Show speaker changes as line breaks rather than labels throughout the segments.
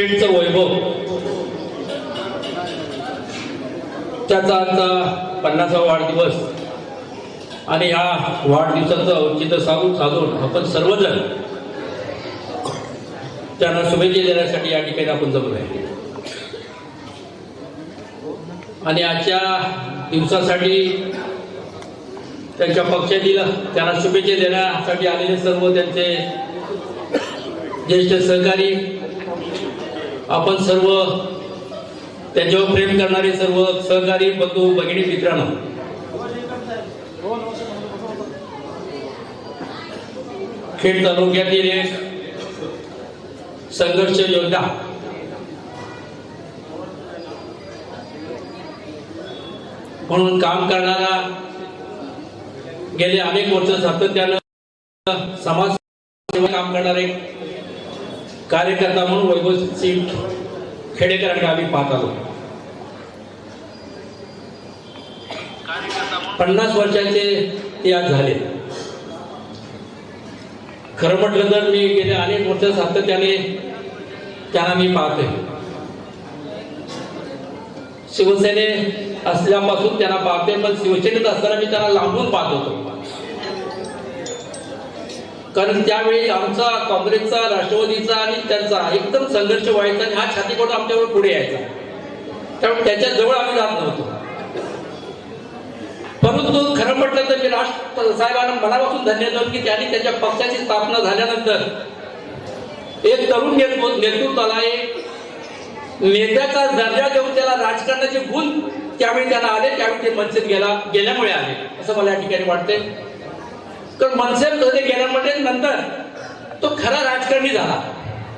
खेडचं वैभव. त्याचा आता पन्नासावा वाढदिवस. आणि या वाढदिवसाचं औचित्य साधून साधून आपण सर्वजण त्यांना शुभेच्छा देण्यासाठी या ठिकाणी आपण जमलो आहे. आणि आजच्या दिवसासाठी त्यांच्या पक्षातील त्यांना शुभेच्छा देण्यासाठी आलेले सर्व त्यांचे ज्येष्ठ सहकारी आपण सर्व त्यांच्यावर प्रेम करणारे सर्व सहकारी बंधू भगिनी मित्रांनो. खेड तालुक्यातील एक संघर्ष योद्धा म्हणून काम करणारा गेले अनेक वर्ष सातत्यानं समाज सेवा काम करणारे कार्यकर्ता म्हणून वैभव सिंग खेडेकरांना आम्ही पाहत आलो. पन्नास वर्षाचे ते आज झाले. खरं म्हटलं तर मी गेले अनेक वर्ष सातत्याने त्यांना मी पाहतोय. शिवसेने असल्यापासून त्यांना पाहते पण शिवसेनेत असताना मी त्यांना लांबून पाहत होतो. कारण त्यावेळी आमचा काँग्रेसचा राष्ट्रवादीचा आणि त्यांचा एकदम संघर्ष व्हायचा आणि हा छातीकोट आमच्यावर पुढे यायचा. त्यामुळे त्याच्याजवळ आम्ही जात नव्हतो. परंतु खरं म्हटलं तर मी राष्ट्र साहेबांना मनापासून धन्यवाद की त्यांनी त्यांच्या पक्षाची स्थापना झाल्यानंतर एक तरुण नेतृत्वाला एक नेत्याचा दर्जा देऊन त्याला राजकारणाचे गुण त्यावेळी त्याला आले त्यावेळी ते मंचित गेला गेल्यामुळे आले असं मला या ठिकाणी वाटतंय. कारण मनसेबमध्ये गेल्यामध्ये म्हणजे नंतर तो खरा राजकारणी झाला.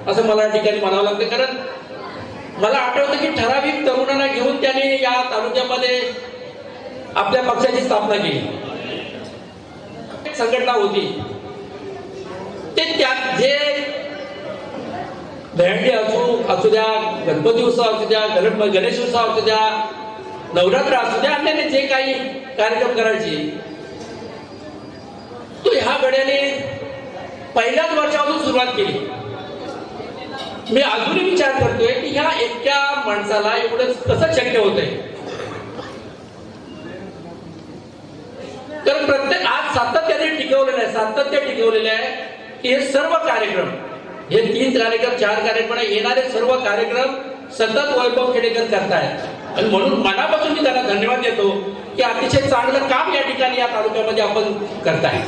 असं मला ठिकाणी म्हणावं लागतं. कारण मला आठवतं की ठराविक तरुणांना घेऊन त्याने या तालुक्यामध्ये आपल्या पक्षाची स्थापना केली. एक संघटना होती. ते त्यात जे दहंडी असू असू द्या गणपती उत्सव असू द्या गण गणेश उत्सव असू द्या नवरात्र असू द्या आपल्याने जे काही कार्यक्रम करायचे तो पहिल्याच वर्षापासून सुरुवात केली. मी अजूनही विचार करतोय की ह्या एकट्या माणसाला एवढं कसं शक्य होतंय? तर प्रत्येक आज सातत्याने टिकवलेलं आहे सातत्य टिकवलेलं आहे की हे सर्व कार्यक्रम हे तीन कार्यक्रम चार कार्यक्रम येणारे सर्व कार्यक्रम सतत वैभव खेडेकर करतायत. आणि म्हणून मनापासून मी त्यांना धन्यवाद देतो की अतिशय चांगलं काम या ठिकाणी या तालुक्यामध्ये आपण करताय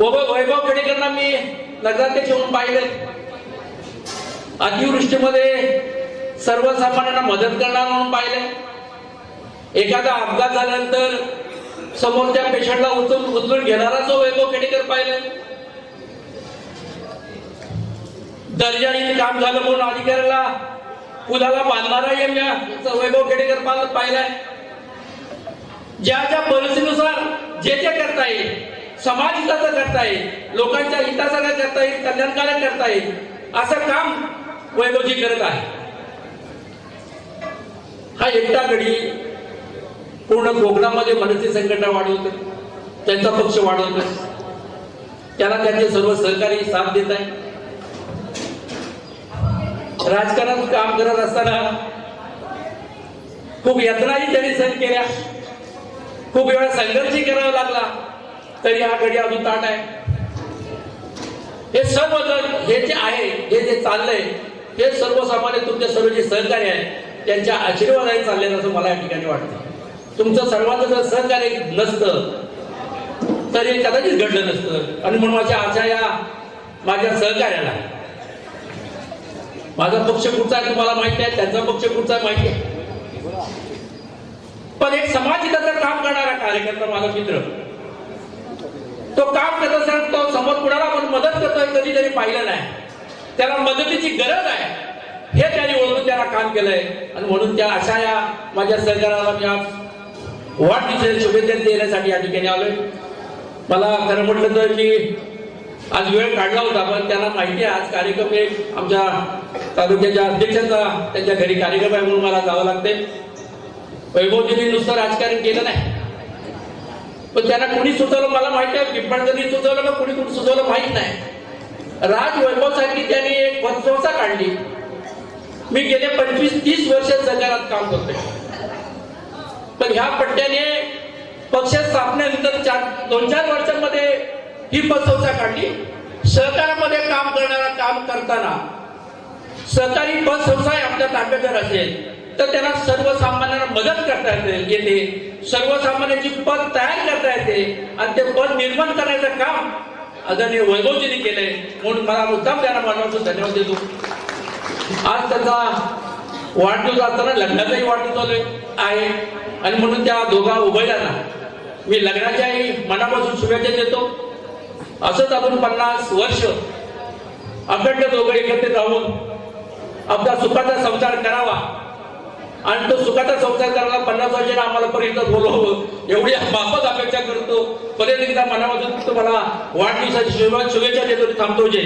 वैभव खेडेकरांना मी नगराध्यक्ष म्हणून पाहिले. अतिवृष्टीमध्ये सर्वसामान्यांना मदत करणार म्हणून पाहिले. एखादा अपघात झाल्यानंतर समोरच्या पेशंटला उचलून उचलून घेणारा जो वैभव खेडेकर पाहिलं. दर्जाने काम झालं म्हणून अधिकाऱ्याला पुलाला बांधणारा या वैभव खेडेकर पाल पाहिलाय ज्या ज्या परिस्थितीनुसार जे जे करता येईल समाज हिताचं करता येईल लोकांच्या हिताचं करता येईल कल्याणकारक करता येईल असं काम वैभवजी करत आहे. हा एकटा गडी पूर्ण कोकणामध्ये मनसे संघटना वाढवते त्यांचा पक्ष वाढवतो त्याला त्यांचे सर्व सहकारी साथ देत आहे. राजकारणात काम करत असताना खूप यत्नाही त्यांनी सहन केल्या. खूप वेळा संघर्षही करावा लागला. तरी हा घडी अजून ताट आहे. हे सर्व जण हे जे आहे हे जे चाललंय हे सर्वसामान्य तुमचे सर्व जे सहकारी आहेत त्यांच्या आशीर्वादाने चालले असं मला या ठिकाणी वाटतं. तुमचं सर्वांचं जर सहकार्य नसतं तर हे कदाचित घडलं नसतं. आणि म्हणून माझ्या आशा या माझ्या सहकार्याला. माझा पक्ष कुठचा आहे तुम्हाला माहिती आहे? त्यांचा पक्ष कुठचा आहे माहिती आहे? पण एक समाज हिताचं काम करणारा कार्यकर्ता माझा मित्र. तो काम करत असताना तो समोर कुणाला आपण मदत करतोय कधी तरी पाहिलं नाही. त्याला मदतीची गरज आहे. हे त्यांनी ओळखून त्याला काम केलंय. आणि म्हणून त्या अशा या माझ्या सहकाराला मी आज वाढदिवसाच्या शुभेच्छा देण्यासाठी या ठिकाणी आलोय. मला खरं म्हटलं तर मी आज वेळ काढला होता पण त्यांना माहिती आहे आज कार्यक्रम एक आमच्या तालुक्याच्या अध्यक्षांचा त्यांच्या घरी कार्यक्रम आहे म्हणून मला जावं लागते वैभवजीने नुसतं राजकारण केलं नाही. पण त्यांना कुणी सुचवलं मला माहिती आहे? पिंपळकरनी सुचवलं का कुणी कुणी सुचवलं माहीत नाही. राज वैभवसाठी त्यांनी एक पतसंस्था काढली. मी गेले पंचवीस तीस वर्ष सरकारात काम करतोय. पण ह्या पट्ट्याने पक्ष स्थापनेनंतर चार दोन चार वर्षांमध्ये ही पतसंस्था काढली. सहकारामध्ये काम करणारा काम करताना सहकारी पतसंस्था आपल्या ताब्यात जर असेल. तर त्यांना सर्वसामान्यांना मदत करता येते येते. सर्वसामान्यांची पद तयार करता येते. आणि ते पद निर्माण करण्याचं काम आदरणीय वैभवजीने केलंय. म्हणून मला मुद्दाम त्यांना मनापासून धन्यवाद देतो. आज त्याचा वाढदिवस असताना लग्नाचाही वाढदिवस चालू आहे आणि म्हणून त्या दोघा उभयला मी लग्नाच्याही मनापासून शुभेच्छा देतो. असंच आपण पन्नास वर्ष अखंड दोघं एकत्रित राहून आपला सुखाचा संसार करावा. आणि तो सुखाचा संसार करायला पन्नास वर्षाने आम्हाला पर्यंत बोलवावं एवढी बापत अपेक्षा करतो. पर्यंत एकदा मनापासून तुम्हाला वाढदिवसाची शुभेच्छा शुभेच्छा देतो थांबतो जे